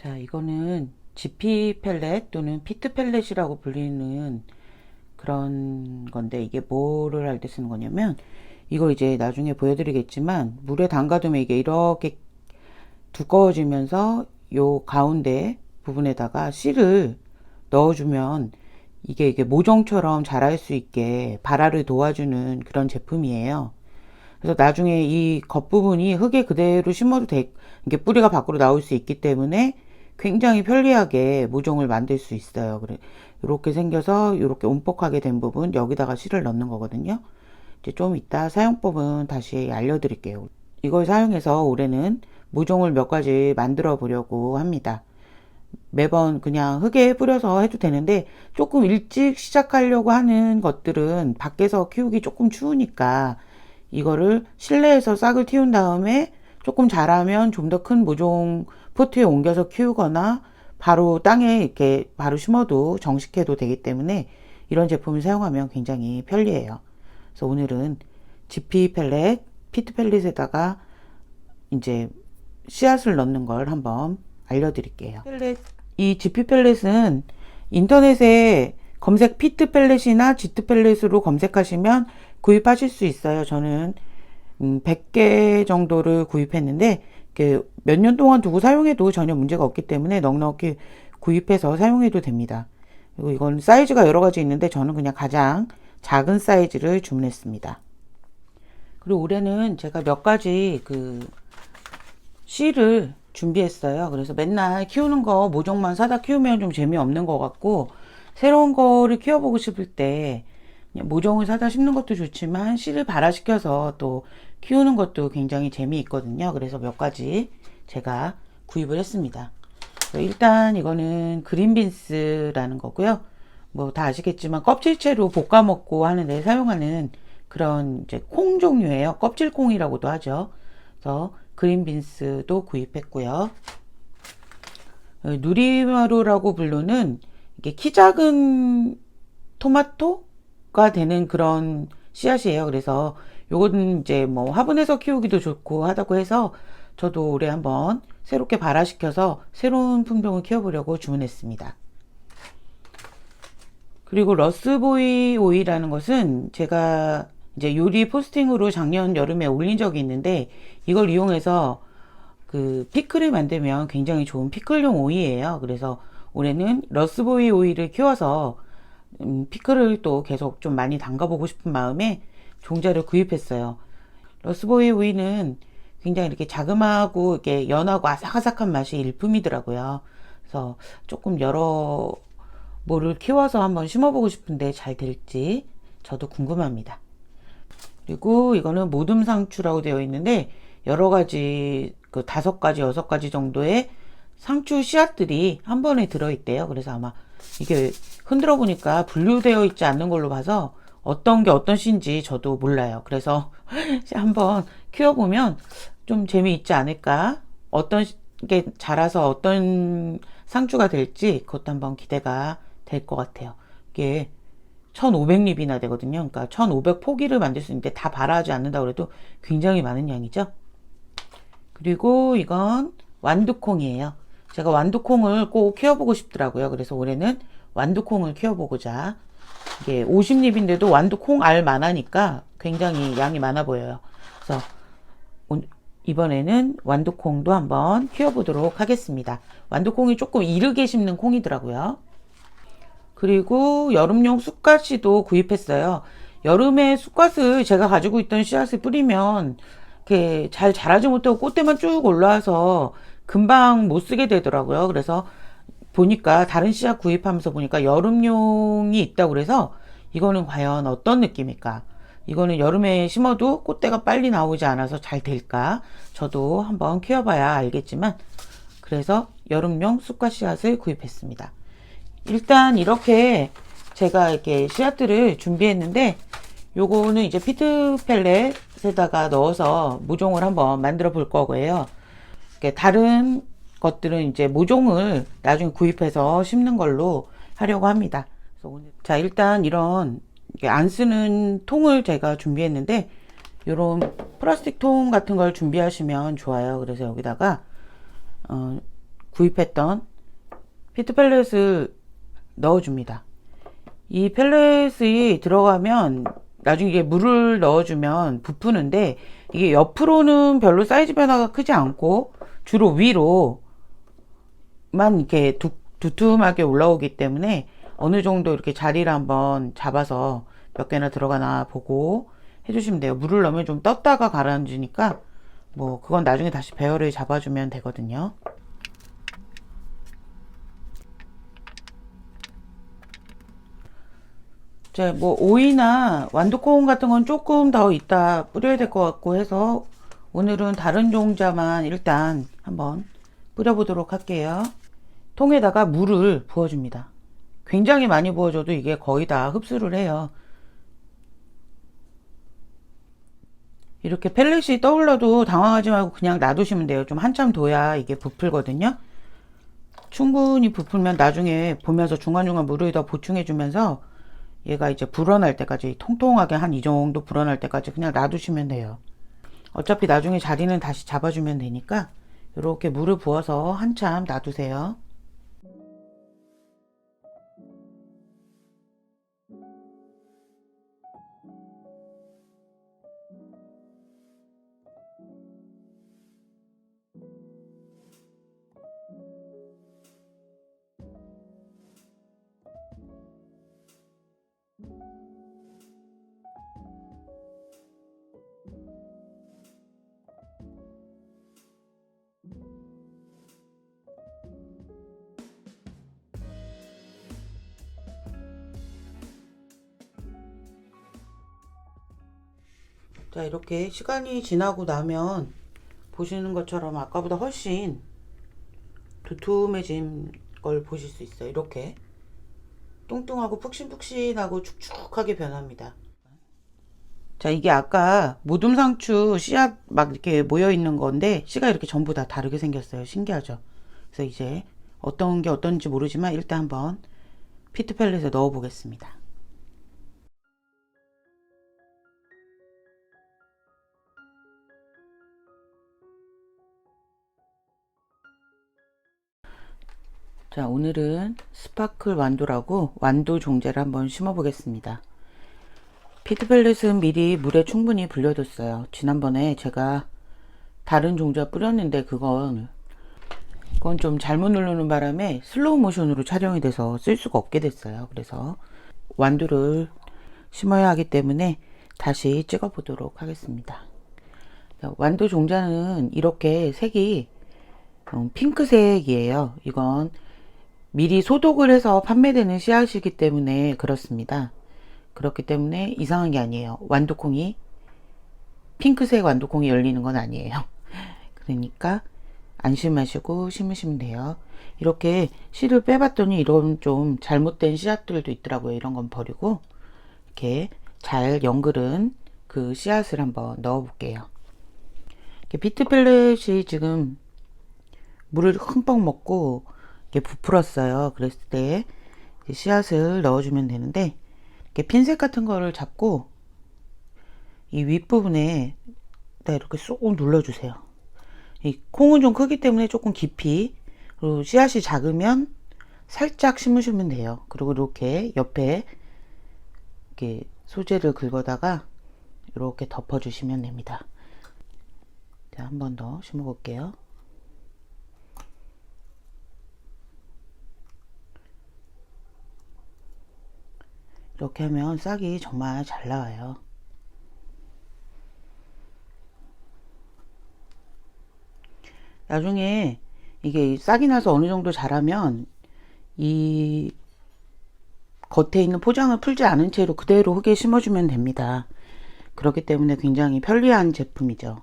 자, 이거는 GP 펠렛 또는 피트 펠렛이라고 불리는 그런 건데 이게 뭐를 할 때 쓰는 거냐면 이거 이제 나중에 보여드리겠지만 물에 담가두면 이게 이렇게 두꺼워지면서 요 가운데 부분에다가 씨를 넣어주면 이게 이게 모종처럼 자랄 수 있게 발화를 도와주는 그런 제품이에요. 그래서 나중에 이 겉부분이 흙에 그대로 심어도 돼, 이게 뿌리가 밖으로 나올 수 있기 때문에 굉장히 편리하게 모종을 만들 수 있어요. 그래, 이렇게 생겨서 이렇게 움뻑하게 된 부분 여기다가 씨를 넣는 거거든요. 이제 좀 이따 사용법은 다시 알려드릴게요. 이걸 사용해서 올해는 모종을 몇 가지 만들어 보려고 합니다. 매번 그냥 흙에 뿌려서 해도 되는데 조금 일찍 시작하려고 하는 것들은 밖에서 키우기 조금 추우니까 이거를 실내에서 싹을 틔운 다음에 조금 자라면 좀 더 큰 모종 포트에 옮겨서 키우거나 바로 땅에 이렇게 바로 심어도 정식해도 되기 때문에 이런 제품을 사용하면 굉장히 편리해요. 그래서 오늘은 GP 펠렛, 피트 펠렛에다가 이제 씨앗을 넣는 걸 한번 알려드릴게요. 펠렛, 이 GP 펠렛은 인터넷에 검색 피트 펠렛이나 지트 펠렛으로 검색하시면 구입하실 수 있어요. 저는 음, 100개 정도를 구입했는데 몇 년 동안 두고 사용해도 전혀 문제가 없기 때문에 넉넉히 구입해서 사용해도 됩니다. 그리고 이건 사이즈가 여러 가지 있는데 저는 그냥 가장 작은 사이즈를 주문했습니다. 그리고 올해는 제가 몇 가지 그 씨를 준비했어요. 그래서 맨날 키우는 거 모종만 사다 키우면 좀 재미없는 것 같고 새로운 거를 키워보고 싶을 때 모종을 사다 심는 것도 좋지만 씨를 발화시켜서 또 키우는 것도 굉장히 재미있거든요. 그래서 몇 가지 제가 구입을 했습니다. 일단 이거는 그린빈스라는 거고요. 뭐 다 아시겠지만 껍질채로 볶아 먹고 하는데 사용하는 그런 이제 콩 종류예요. 껍질콩이라고도 하죠. 그래서 그린빈스도 구입했고요. 누리마루라고 부르는 이게 키 작은 토마토 가 되는 그런 씨앗이에요. 그래서 요거는 이제 뭐 화분에서 키우기도 좋고 하다고 해서 저도 올해 한번 새롭게 발화시켜서 새로운 품종을 키워보려고 주문했습니다. 그리고 러스보이 오이라는 것은 제가 이제 요리 포스팅으로 작년 여름에 올린 적이 있는데 이걸 이용해서 그 피클을 만들면 굉장히 좋은 피클용 오이예요. 그래서 올해는 러스보이 오이를 키워서 음, 피클을 또 계속 좀 많이 담가보고 싶은 마음에 종자를 구입했어요. 러스보이 오이는 굉장히 이렇게 자그마하고 이렇게 연하고 아삭아삭한 맛이 일품이더라고요. 그래서 조금 여러 뭐를 키워서 한번 심어보고 싶은데 잘 될지 저도 궁금합니다. 그리고 이거는 모둠 상추라고 되어 있는데 여러 가지 그 다섯 가지 여섯 가지 정도의 상추 씨앗들이 한 번에 들어있대요. 그래서 아마 이게 흔들어 보니까 분류되어 있지 않는 걸로 봐서 어떤 게 어떤 씨인지 저도 몰라요. 그래서 한번 키워보면 좀 재미있지 않을까? 어떤 게 자라서 어떤 상추가 될지 그것도 한번 기대가 될 것 같아요. 이게 1500립이나 되거든요. 그러니까 1500 포기를 만들 수 있는데 다 발화하지 않는다고 해도 굉장히 많은 양이죠. 그리고 이건 완두콩이에요. 제가 완두콩을 꼭 키워보고 싶더라고요. 그래서 올해는 완두콩을 키워보고자 이게 50립인데도 완두콩 알 만하니까 굉장히 양이 많아 보여요. 그래서 이번에는 완두콩도 한번 키워보도록 하겠습니다. 완두콩이 조금 이르게 심는 콩이더라고요. 그리고 여름용 쑥갓씨도 구입했어요. 여름에 쑥갓을 제가 가지고 있던 씨앗을 뿌리면 이렇게 잘 자라지 못하고 꽃대만 쭉 올라와서 금방 못 쓰게 되더라고요. 그래서 보니까 다른 씨앗 구입하면서 보니까 여름용이 있다고 그래서 이거는 과연 어떤 느낌일까? 이거는 여름에 심어도 꽃대가 빨리 나오지 않아서 잘 될까? 저도 한번 키워봐야 알겠지만 그래서 여름용 쑥갓 씨앗을 구입했습니다. 일단 이렇게 제가 이렇게 씨앗들을 준비했는데 요거는 이제 피트 펠렛에다가 넣어서 모종을 한번 만들어 볼 거고요. 다른 것들은 이제 모종을 나중에 구입해서 심는 걸로 하려고 합니다. 자, 일단 이런 안 쓰는 통을 제가 준비했는데 이런 플라스틱 통 같은 걸 준비하시면 좋아요. 그래서 여기다가 어, 구입했던 피트 펠렛을 넣어줍니다. 이 펠렛이 들어가면 나중에 물을 넣어주면 부푸는데 이게 옆으로는 별로 사이즈 변화가 크지 않고 주로 위로 만 이렇게 두, 두툼하게 올라오기 때문에 어느 정도 이렇게 자리를 한번 잡아서 몇 개나 들어가나 보고 해주시면 돼요. 물을 넣으면 좀 떴다가 가라앉으니까 뭐 그건 나중에 다시 배열을 잡아주면 되거든요. 이제 뭐 오이나 완두콩 같은 건 조금 더 이따 뿌려야 될 것 같고 해서 오늘은 다른 종자만 일단 한번 뿌려보도록 할게요. 통에다가 물을 부어줍니다. 굉장히 많이 부어줘도 이게 거의 다 흡수를 해요. 이렇게 펠렛이 떠올라도 당황하지 말고 그냥 놔두시면 돼요. 좀 한참 둬야 이게 부풀거든요. 충분히 부풀면 나중에 보면서 중간중간 물을 더 보충해주면서 얘가 이제 불어날 때까지 통통하게 한 이 정도 불어날 때까지 그냥 놔두시면 돼요. 어차피 나중에 자리는 다시 잡아주면 되니까 이렇게 물을 부어서 한참 놔두세요. 자, 이렇게 시간이 지나고 나면 보시는 것처럼 아까보다 훨씬 두툼해진 걸 보실 수 있어요. 이렇게 뚱뚱하고 푹신푹신하고 축축하게 변합니다. 자, 이게 아까 모둠상추 씨앗 막 이렇게 모여 있는 건데 씨가 이렇게 전부 다 다르게 생겼어요. 신기하죠? 그래서 이제 어떤 게 어떤지 모르지만 일단 한번 피트 펠렛에 넣어 보겠습니다. 자, 오늘은 스파클 완도라고 완도 종제를 한번 심어 보겠습니다. 피트펠렛은 미리 물에 충분히 불려뒀어요. 지난번에 제가 다른 종자 뿌렸는데 그건 그건 좀 잘못 누르는 바람에 슬로우 모션으로 촬영이 돼서 쓸 수가 없게 됐어요. 그래서 완두를 심어야 하기 때문에 다시 찍어 보도록 하겠습니다. 완두 종자는 이렇게 색이 음, 핑크색이에요. 이건 미리 소독을 해서 판매되는 씨앗이기 때문에 그렇습니다. 그렇기 때문에 이상한 게 아니에요. 완두콩이 핑크색 완두콩이 열리는 건 아니에요. 그러니까 안심하시고 심으시면 돼요. 이렇게 씨를 빼봤더니 이런 좀 잘못된 씨앗들도 있더라고요. 이런 건 버리고 이렇게 잘 연그른 그 씨앗을 한번 넣어 볼게요. 비트 펠렛이 지금 물을 흠뻑 먹고 이렇게 부풀었어요. 그랬을 때 씨앗을 넣어주면 되는데 이렇게 핀셋 같은 거를 잡고 이 윗부분에 이렇게 쏙 눌러주세요. 이 콩은 좀 크기 때문에 조금 깊이 그리고 씨앗이 작으면 살짝 심으시면 돼요. 그리고 이렇게 옆에 이렇게 소재를 긁어다가 이렇게 덮어주시면 됩니다. 자, 한 번 더 심어 볼게요. 이렇게 하면 싹이 정말 잘 나와요. 나중에 이게 싹이 나서 어느 정도 자라면 이 겉에 있는 포장을 풀지 않은 채로 그대로 흙에 심어주면 됩니다. 그렇기 때문에 굉장히 편리한 제품이죠.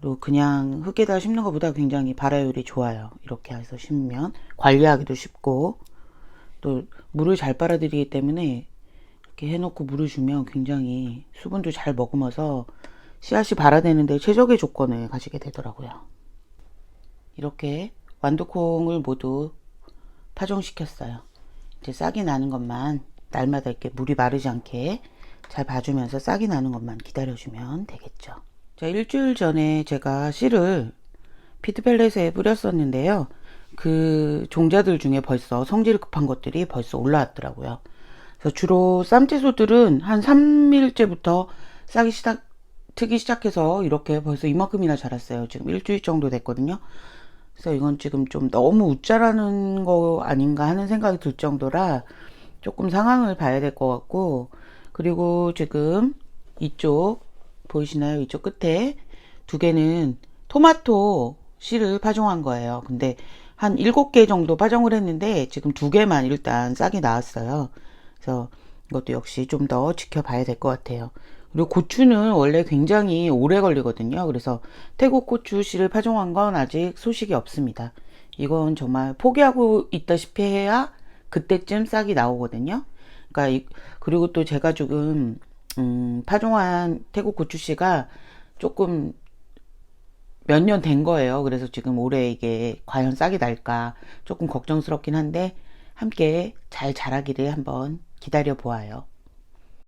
그리고 그냥 흙에다 심는 것보다 굉장히 발화율이 좋아요. 이렇게 해서 심으면 관리하기도 쉽고 또 물을 잘 빨아들이기 때문에 이렇게 해놓고 물을 주면 굉장히 수분도 잘 머금어서 씨앗이 발화되는데 최적의 조건을 가지게 되더라고요. 이렇게 완두콩을 모두 파종시켰어요. 이제 싹이 나는 것만 날마다 이렇게 물이 마르지 않게 잘 봐주면서 싹이 나는 것만 기다려주면 되겠죠. 자, 일주일 전에 제가 씨를 피드펠렛에 뿌렸었는데요. 그 종자들 중에 벌써 성질 급한 것들이 벌써 올라왔더라고요. 그래서 주로 쌈채소들은 한 3일째부터 싹이 시작, 트기 시작해서 이렇게 벌써 이만큼이나 자랐어요. 지금 일주일 정도 됐거든요. 그래서 이건 지금 좀 너무 웃자라는 거 아닌가 하는 생각이 들 정도라 조금 상황을 봐야 될 것 같고, 그리고 지금 이쪽, 보이시나요? 이쪽 끝에 두 개는 토마토 씨를 파종한 거예요. 근데 한 일곱 개 정도 파종을 했는데 지금 두 개만 일단 싹이 나왔어요. 그래서 이것도 역시 좀 더 지켜봐야 될 것 같아요. 그리고 고추는 원래 굉장히 오래 걸리거든요. 그래서 태국 고추 씨를 파종한 건 아직 소식이 없습니다. 이건 정말 포기하고 있다시피 해야 그때쯤 싹이 나오거든요. 그러니까 이- 그리고 또 제가 지금 음, 파종한 태국 고추 씨가 조금 몇 년 된 거예요. 그래서 지금 올해 이게 과연 싹이 날까 조금 걱정스럽긴 한데 함께 잘 자라기를 한번 기다려 보아요.